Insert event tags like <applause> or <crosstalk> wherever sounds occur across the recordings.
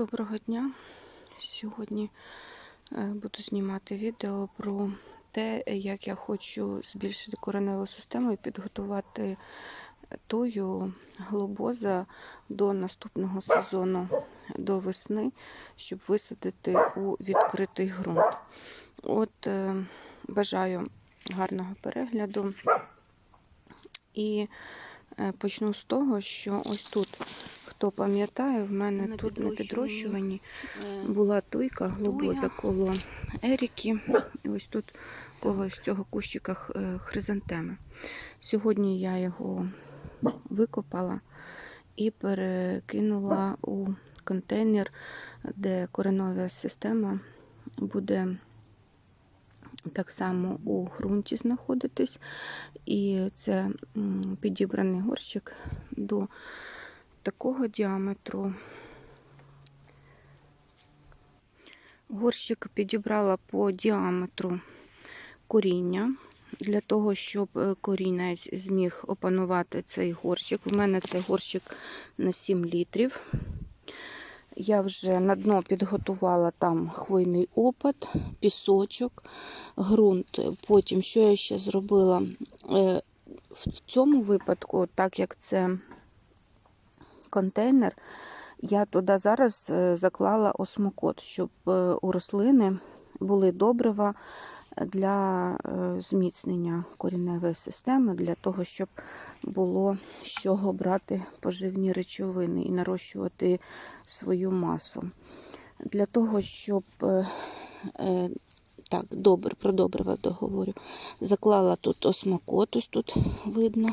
Доброго дня! Сьогодні е, буду знімати відео про те, як я хочу збільшити кореневу систему і підготувати тую глобоза до наступного сезону, до весни, щоб висадити у відкритий ґрунт. От е, бажаю гарного перегляду. І е, почну з того, що ось тут, хто пам'ятає, в мене На тут на підрощуванні. Е, була туйка глобоза коло Еріки. І ось тут коло з цього кущика е, хризантеми. Сьогодні я його викопала і перекинула у контейнер, де коренова система буде так само у ґрунті знаходитись. І це підібраний горщик до такого діаметру. Горщик підібрала по діаметру коріння. Для того, щоб е, корінець зміг опанувати цей горщик. У мене це горщик на 7 літрів. Я вже на дно підготувала там хвойний опад, пісочок, ґрунт. Потім, що я ще зробила? Е, В цьому випадку, так як це контейнер, я туди зараз е, заклала осмокот, щоб е, у рослини були добрива для е, зміцнення коріневої системи, для того, щоб було з чого брати поживні речовини і нарощувати свою масу. Для того, щоб так, добре, про добрива договорю. Заклала тут осмокот, ось тут видно.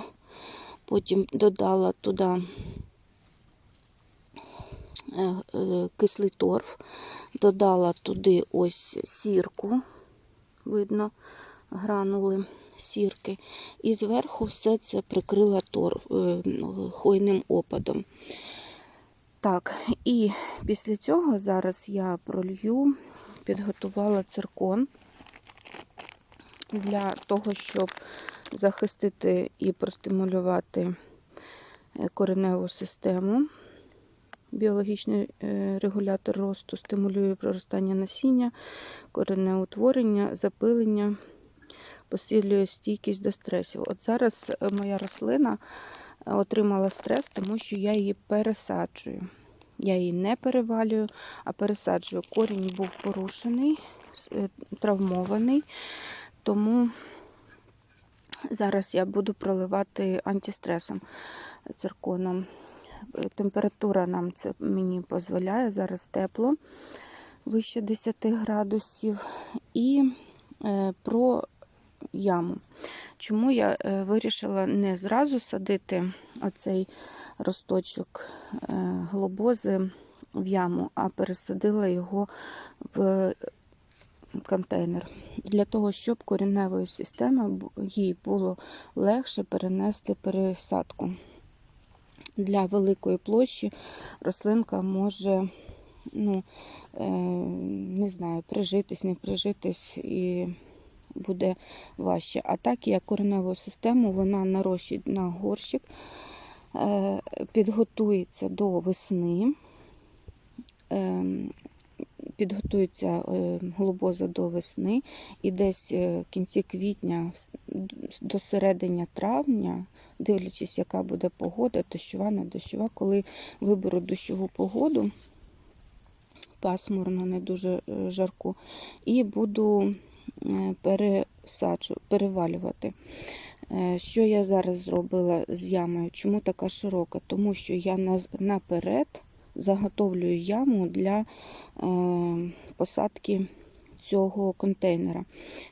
Потім додала туди кислий торф, додала туди ось сірку, видно, гранули сірки. І зверху все це прикрила торф, е, хвойним опадом. Так, і після цього зараз я пролью, підготувала циркон для того, щоб захистити і простимулювати е, кореневу систему. Біологічний е, регулятор росту стимулює проростання насіння, коренеутворення, запилення, посилює стійкість до стресів. От зараз е, моя рослина е, отримала стрес, тому що я її пересаджую. Я її не перевалюю, а пересаджую. Корінь був порушений, травмований, тому зараз я буду проливати антистресом цирконом. Температура нам це мені дозволяє, зараз тепло, вище 10 градусів. І е, про яму. Чому я е, вирішила не зразу садити оцей росточок е, глобози в яму, а пересадила його в контейнер. Для того, щоб кореневої системи бу- їй було легше перенести пересадку. Для великої площі рослинка може, ну, е, не знаю, прижитись, не прижитись і буде важче. А так як кореневу систему вона нарощить на горщик, е, підготується до весни, е, підготується глобоза до весни, і десь в кінці квітня до середини травня, дивлячись, яка буде погода, дощова, не дощова, коли виберу дощову погоду, пасмурно, не дуже е, жарку, і буду е, перевалювати. Е, Що я зараз зробила з ямою? Чому така широка? Тому що я наперед заготовлюю яму для посадки цього контейнера.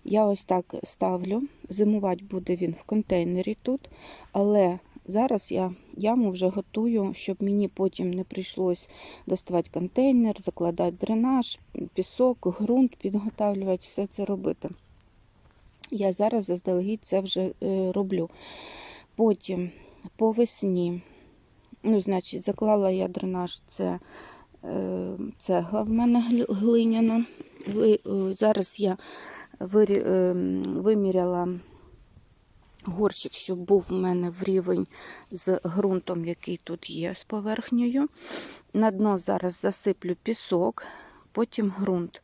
Я ось так ставлю. Зимувати буде він в контейнері тут, але зараз я яму вже готую, щоб мені потім не прийшлось доставати контейнер, закладати дренаж, пісок, ґрунт, підготавлювати, все це робити. Я зараз заздалегідь це вже е, роблю. Потім по весні, ну, значить, заклала я дренаж, це цегла в мене глиняна. Е, зараз я е, виміряла горщик, щоб був у мене в рівень з ґрунтом, який тут є з поверхнею. На дно зараз засиплю пісок, потім ґрунт.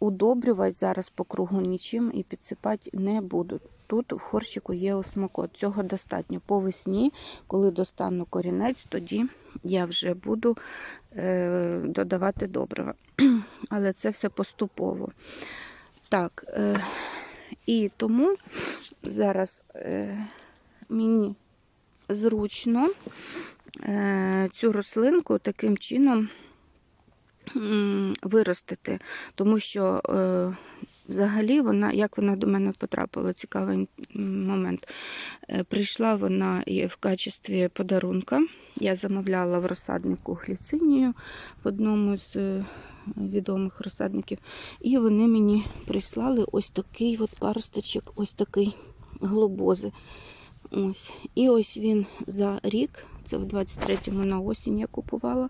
Удобрювати зараз по кругу нічим і підсипати не буду. Тут в горщику є осмокот. Цього достатньо. По весні, коли достану корінець, тоді я вже буду е, додавати добрива. <clears throat> Але це все поступово. Так, е, і тому зараз е, мені зручно е, цю рослинку таким чином виростити, тому що е, взагалі вона, як вона до мене потрапила, цікавий момент. Е, Прийшла вона в качестві подарунка. Я замовляла в розсаднику гліцинію в одному з е, відомих розсадників. І вони мені прислали ось такий от паросточок, ось такий глобози. Ось. І ось він за рік, це в 23-му на осінь я купувала.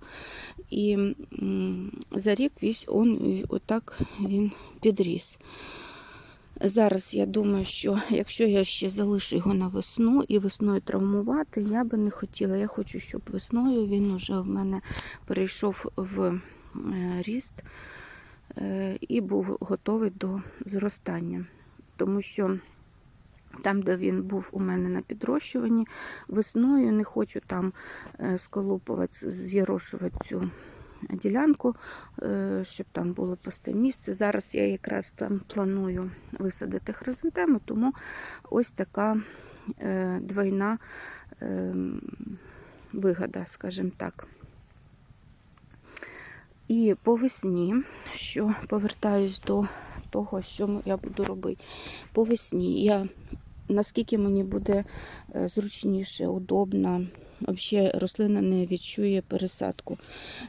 І за рік весь он отак він підріс. Зараз я думаю, що якщо я ще залишу його на весну і весною травмувати, я би не хотіла. Я хочу, щоб весною він уже в мене перейшов в е, ріст е, і був готовий до зростання. Тому що там, де він був у мене на підрощуванні, весною не хочу там е, сколупувати, з'єрошувати цю ділянку, е, щоб там було пусте місце. Зараз я якраз там планую висадити хризантему, тому ось така е, двойна е, вигода, скажімо так. І по весні, що повертаюсь до того, що я буду робити. По весні я наскільки мені буде е, зручніше, удобно, взагалі рослина не відчує пересадку.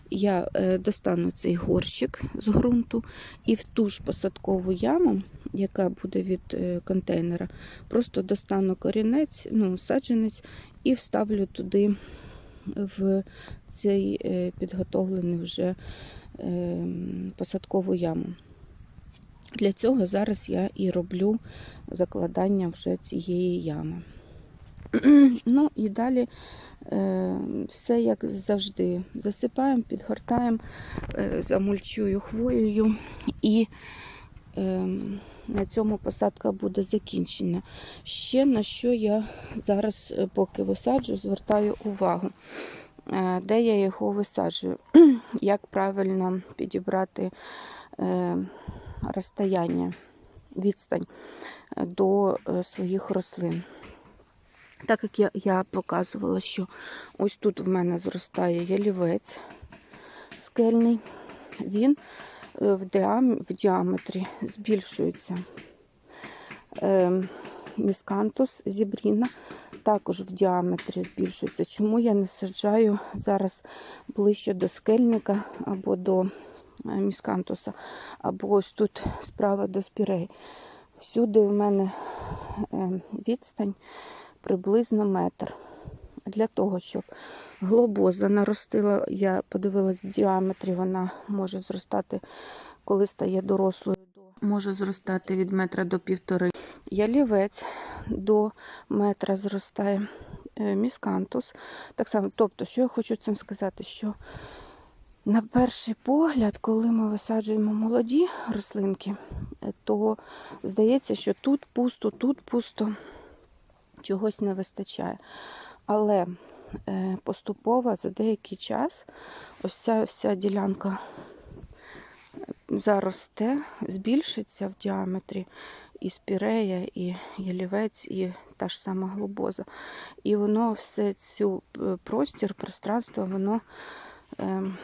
Я е, достану цей горщик з ґрунту і в ту ж посадкову яму, яка буде від е, контейнера, просто достану корінець, ну, саджанець і вставлю туди в цей підготовлений вже е, посадкову яму. Для цього зараз я і роблю закладання вже цієї ями. <clears throat> Ну і далі е, все як завжди. Засипаємо, підгортаємо, е, замульчую хвоєю і е, на цьому посадка буде закінчена. Ще на що я зараз, поки висаджу, звертаю увагу, де я його висаджую, <clears throat> як правильно підібрати. Е, розстояння, відстань до е, своїх рослин. Так як я, я показувала, що ось тут в мене зростає ялівець скельний, він е, в, в діаметрі збільшується. Е, Міскантус зібріна також в діаметрі збільшується. Чому я не саджаю зараз ближче до скельника або до е, міскантуса, або ось тут справа до спірей. Всюди в мене е, відстань приблизно метр. Для того, щоб глобоза наростила, я подивилась в діаметрі, вона може зростати, коли стає дорослою, може зростати від метра до півтори. Ялівець до метра зростає е, міскантус. Так само, тобто, що я хочу цим сказати, що на перший погляд, коли ми висаджуємо молоді рослинки, то здається, що тут пусто, тут пусто, чогось не вистачає. Але е, поступово за деякий час ось ця вся ділянка е, заросте, збільшиться в діаметрі і спірея, і ялівець, і та ж сама глобоза. І воно все цю е, простір, пространство, воно ем,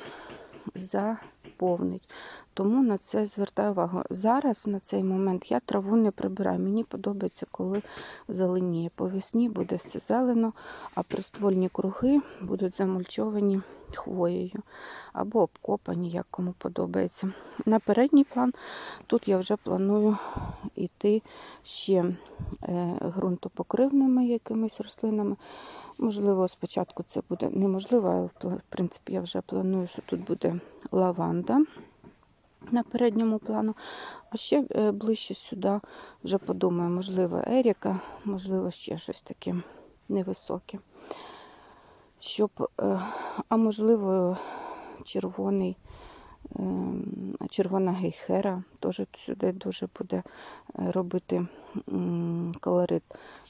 заповнить. Тому на це звертаю увагу. Зараз на цей момент я траву не прибираю. Мені подобається, коли зеленіє. По весні буде все зелено, а приствольні круги будуть замульчовані хвоєю або обкопані, як кому подобається. На передній план тут я вже планую йти ще е, ґрунтопокривними якимись рослинами. Можливо, спочатку це буде неможливо, а в принципі я вже планую, що тут буде лаванда. на передньому плану. А ще е, ближче сюди вже подумаю, можливо, Еріка, можливо, ще щось таке невисоке. Щоб, е, а можливо, червоний, ем, червона гейхера теж сюди дуже буде е, робити колорит.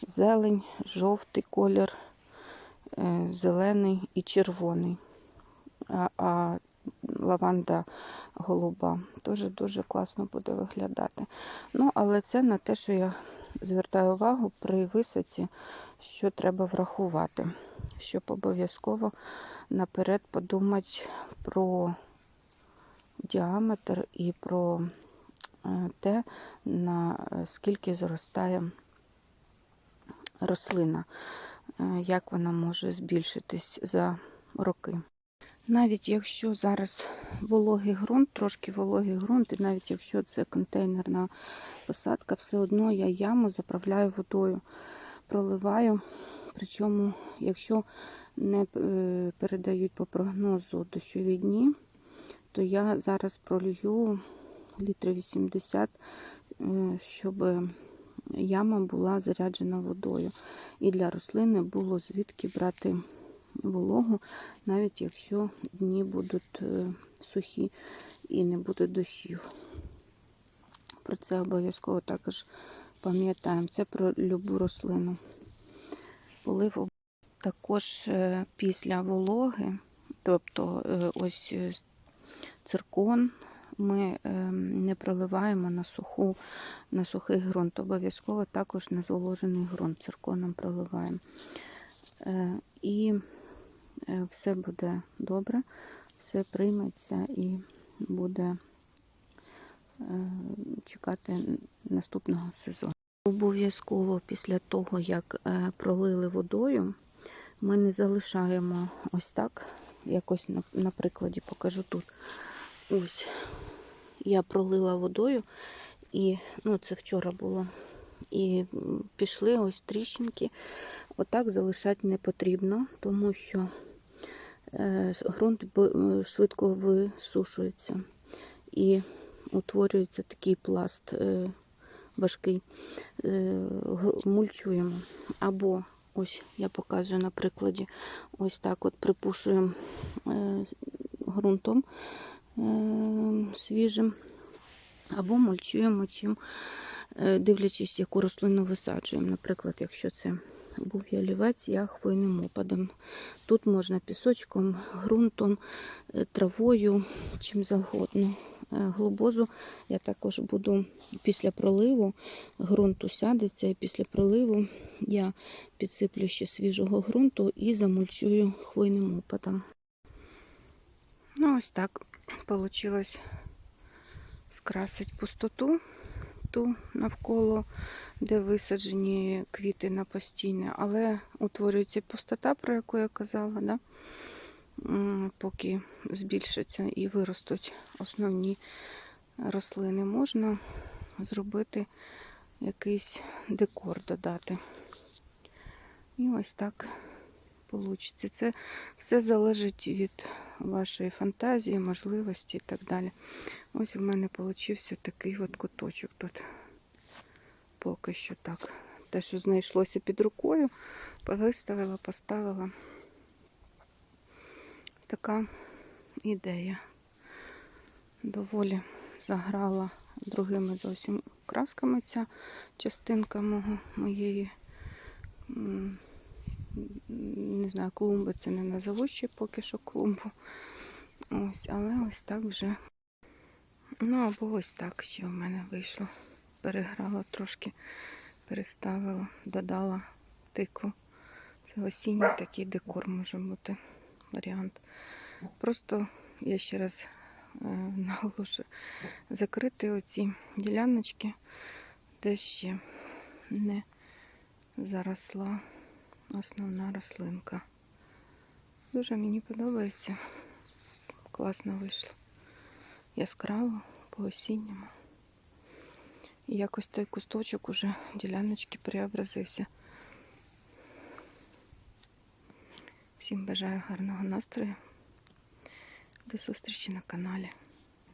Зелень, жовтий колір, е, зелений і червоний. А, а лаванда голуба теж дуже класно буде виглядати. Ну, але це на те, що я звертаю увагу при висадці, що треба врахувати, щоб обов'язково наперед подумати про діаметр і про е, те, на скільки зростає рослина, е, як вона може збільшитись за роки. Навіть якщо зараз вологий ґрунт, трошки вологий ґрунт, і навіть якщо це контейнерна посадка, все одно я яму заправляю водою, проливаю. Причому, якщо не е, передають по прогнозу дощові дні, то я зараз пролью літрів 80, е, щоб яма була заряджена водою. І для рослини було звідки брати вологу, навіть якщо дні будуть е, сухі і не буде дощів. Про це обов'язково також пам'ятаємо. Це про любу рослину. Полив також е, після вологи, тобто е, ось циркон, ми не проливаємо на суху, на сухий ґрунт. Обов'язково також на зволожений ґрунт цирконом проливаємо. І Е, все буде добре, все прийметься і буде е, чекати наступного сезону. Обов'язково після того, як е, пролили водою, ми не залишаємо ось так. Якось на, прикладі покажу тут. Ось я пролила водою, і ну, це вчора було. І пішли ось тріщинки. Отак залишати не потрібно, тому що ґрунт е, швидко висушується і утворюється такий пласт е, важкий. Е, мульчуємо. Або, ось я показую на прикладі, ось так от припушуємо ґрунтом свіжим, або мульчуємо чим, дивлячись, яку рослину висаджуємо. Наприклад, якщо це був ялівець, я хвойним опадом. Тут можна пісочком, ґрунтом, е, травою, чим завгодно. Е, глобозу я також буду після проливу, ґрунт усядеться, і після проливу я підсиплю ще свіжого ґрунту і замульчую хвойним опадом. Ну, ось так вийшло скрасить пустоту ту навколо де висаджені квіти на постійне, але утворюється пустота, про яку я казала, да? Поки збільшаться і виростуть основні рослини, можна зробити якийсь декор додати. І ось так вийде. Це все залежить від вашої фантазії, можливості і так далі. Ось у мене вийшов такий от куточок тут поки що так. Те, що знайшлося під рукою, виставила, поставила. Така ідея. Доволі заграла другими зовсім красками ця частинка мого, моєї, не знаю, клумби це не назову ще поки що клумбу. Ось, але ось так вже. Ну, або ось так ще в мене вийшло переграла трошки, переставила, додала тикву. Це осінній такий декор може бути варіант. Просто я ще раз е, <laughs> наголошую, закрити оці діляночки, де ще не заросла основна рослинка. Дуже мені подобається. Класно вийшло. Яскраво по осінньому. І якось той кусточок уже діляночки преобразився. Всім бажаю гарного настрою. До зустрічі на каналі.